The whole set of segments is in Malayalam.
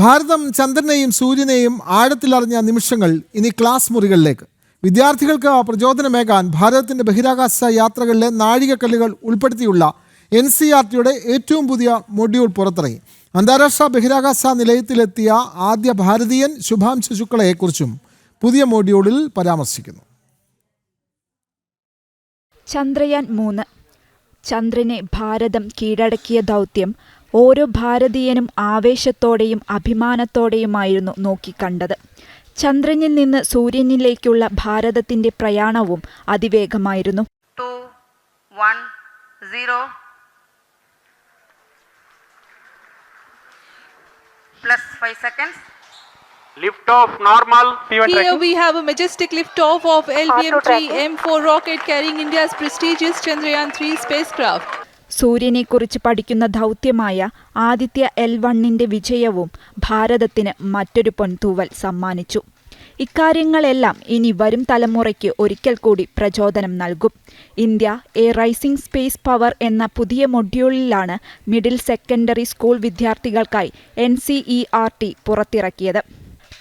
ഭാരതം ചന്ദ്രനെയും സൂര്യനെയും ആഴത്തിലറിഞ്ഞ നിമിഷങ്ങൾ ഇനി ക്ലാസ് മുറികളിലേക്ക്. വിദ്യാർത്ഥികൾക്ക് പ്രചോദനമേകാൻ ഭാരതത്തിന്റെ ബഹിരാകാശ യാത്രകളിലെ നാഴികക്കല്ലുകൾ ഉൾപ്പെടുത്തിയുള്ള എൻ സി ആർ ടിയുടെ ഏറ്റവും പുതിയ മൊഡ്യൂൾ പുറത്തിറങ്ങി. അന്താരാഷ്ട്ര ബഹിരാകാശ നിലയത്തിലെത്തിയ ആദ്യ ഭാരതീയൻ ശുഭാംശു ശുക്ലയെക്കുറിച്ചും പുതിയ മൊഡ്യൂളിൽ പരാമർശിക്കുന്നു. ചന്ദ്രയാൻ മൂന്ന്. ചന്ദ്രനെ ഭാരതം കീഴടക്കിയ ദൗത്യം ഓരോ ഭാരതീയനും ആവേശത്തോടെയും അഭിമാനത്തോടെയുമായിരുന്നു നോക്കിക്കണ്ടത്. ചന്ദ്രനിൽ നിന്ന് സൂര്യനിലേക്കുള്ള ഭാരതത്തിന്റെ പ്രയാണവും അതിവേഗമായിരുന്നു. ഓഫ് ഓഫ് ഓഫ് സൂര്യനെക്കുറിച്ച് പഠിക്കുന്ന ദൗത്യമായ ആദിത്യ എൽ വണ്ണിന്റെ വിജയവും ഭാരതത്തിന് മറ്റൊരു പൊൻതൂവൽ സമ്മാനിച്ചു. ഇക്കാര്യങ്ങളെല്ലാം ഇനി വരും തലമുറയ്ക്ക് ഒരിക്കൽ കൂടി പ്രചോദനം നൽകും. India a rising space power എന്ന പുതിയ മൊഡ്യൂളിലാണ് മിഡിൽ സെക്കൻഡറി സ്കൂൾ വിദ്യാർത്ഥികൾക്കായി N C E R T പുറത്തിറക്കിയത്.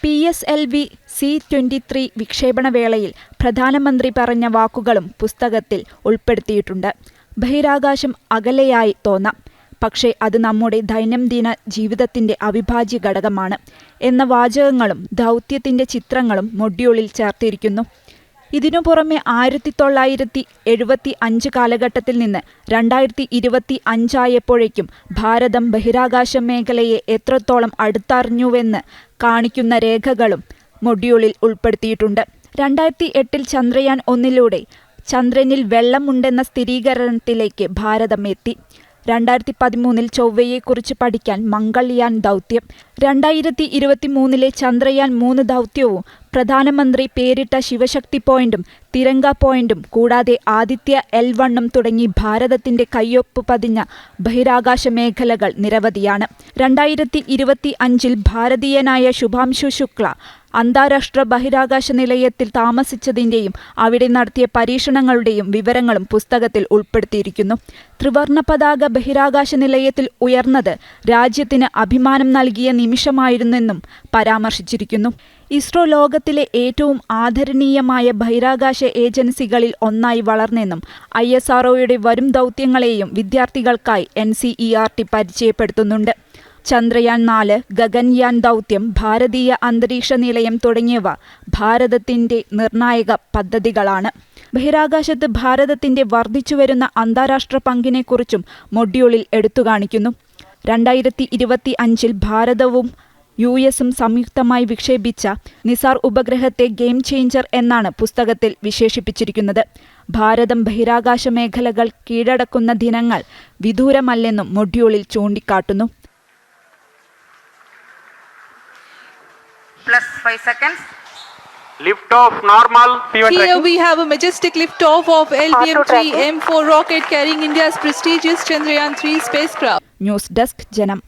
P S L V C twenty three വിക്ഷേപണ വേളയിൽ പ്രധാനമന്ത്രി പറഞ്ഞ വാക്കുകളും പുസ്തകത്തിൽ ഉൾപ്പെടുത്തിയിട്ടുണ്ട്. ബഹിരാകാശം അകലെയായി തോന്നാം. പക്ഷേ അത് നമ്മുടെ ദൈനംദിന ജീവിതത്തിന്റെ അവിഭാജ്യ ഘടകമാണ് എന്ന വാചകങ്ങളും ദൗത്യത്തിന്റെ ചിത്രങ്ങളും മൊഡ്യൂളിൽ ചേർത്തിരിക്കുന്നു. ഇതിനു പുറമെ ആയിരത്തി തൊള്ളായിരത്തി എഴുപത്തി അഞ്ച് കാലഘട്ടത്തിൽ നിന്ന് രണ്ടായിരത്തി ഇരുപത്തി അഞ്ചായപ്പോഴേക്കും ഭാരതം ബഹിരാകാശ മേഖലയെ എത്രത്തോളം അടുത്തറിഞ്ഞുവെന്ന് കാണിക്കുന്ന രേഖകളും മൊഡ്യൂളിൽ ഉൾപ്പെടുത്തിയിട്ടുണ്ട്. രണ്ടായിരത്തി എട്ടിൽ ചന്ദ്രയാൻ ഒന്നിലൂടെ ചന്ദ്രനിൽ വെള്ളമുണ്ടെന്ന സ്ഥിരീകരണത്തിലേക്ക് ഭാരതം എത്തി രണ്ടായിരത്തി പതിമൂന്നിൽ ചൊവ്വയെക്കുറിച്ച് പഠിക്കാൻ മംഗൾയാൻ ദൗത്യം രണ്ടായിരത്തി ഇരുപത്തി മൂന്നിലെ ചന്ദ്രയാൻ മൂന്ന് ദൗത്യവും പ്രധാനമന്ത്രി പേരിട്ട ശിവശക്തി പോയിന്റും തിരങ്ക പോയിന്റും കൂടാതെ ആദിത്യ എൽ വണ്ണും തുടങ്ങി ഭാരതത്തിന്റെ കയ്യൊപ്പ് പതിഞ്ഞ ബഹിരാകാശ മേഖലകൾ നിരവധിയാണ്. രണ്ടായിരത്തി ഇരുപത്തി അഞ്ചിൽ ഭാരതീയനായ ശുഭാംശു ശുക്ല അന്താരാഷ്ട്ര ബഹിരാകാശ നിലയത്തിൽ താമസിച്ചതിന്റെയും അവിടെ നടത്തിയ പരീക്ഷണങ്ങളുടെയും വിവരങ്ങളും പുസ്തകത്തിൽ ഉൾപ്പെടുത്തിയിരിക്കുന്നു. ത്രിവർണ പതാക ബഹിരാകാശ നിലയത്തിൽ ഉയർന്നത് രാജ്യത്തിന് അഭിമാനം നൽകിയ നിമിഷമായിരുന്നെന്നും പരാമർശിച്ചിരിക്കുന്നു. ഇസ്രോ ലോകത്തിലെ ഏറ്റവും ആദരണീയമായ ബഹിരാകാശ ഏജൻസികളിൽ ഒന്നായി വളർന്നെന്നും ഐ എസ് ആർഒയുടെ വരും ദൗത്യങ്ങളെയും വിദ്യാർത്ഥികൾക്കായി N C E R T പരിചയപ്പെടുത്തുന്നുണ്ട്. Chandrayaan നാല് ഗഗൻയാൻ ദൗത്യം ഭാരതീയ അന്തരീക്ഷ നിലയം തുടങ്ങിയവ ഭാരതത്തിന്റെ നിർണായക പദ്ധതികളാണ്. ബഹിരാകാശത്ത് ഭാരതത്തിന്റെ വർദ്ധിച്ചുവരുന്ന അന്താരാഷ്ട്ര പങ്കിനെക്കുറിച്ചും മൊഡ്യൂളിൽ എടുത്തുകാണിക്കുന്നു. രണ്ടായിരത്തി ഇരുപത്തി അഞ്ചിൽ ഭാരതവും യു എസും സംയുക്തമായി വിക്ഷേപിച്ച നിസാർ ഉപഗ്രഹത്തെ ഗെയിം ചേഞ്ചർ എന്നാണ് പുസ്തകത്തിൽ വിശേഷിപ്പിച്ചിരിക്കുന്നത് ഭാരതം ബഹിരാകാശ മേഖലകൾ കീഴടക്കുന്ന ദിനങ്ങൾ വിദൂരമല്ലെന്നും മൊഡ്യൂളിൽ ചൂണ്ടിക്കാട്ടുന്നു five seconds. Lift off normal P1 Here tracking. we have a majestic lift off of LVM-3 M4 rocket carrying India's prestigious Chandrayaan-3 spacecraft. News desk Janam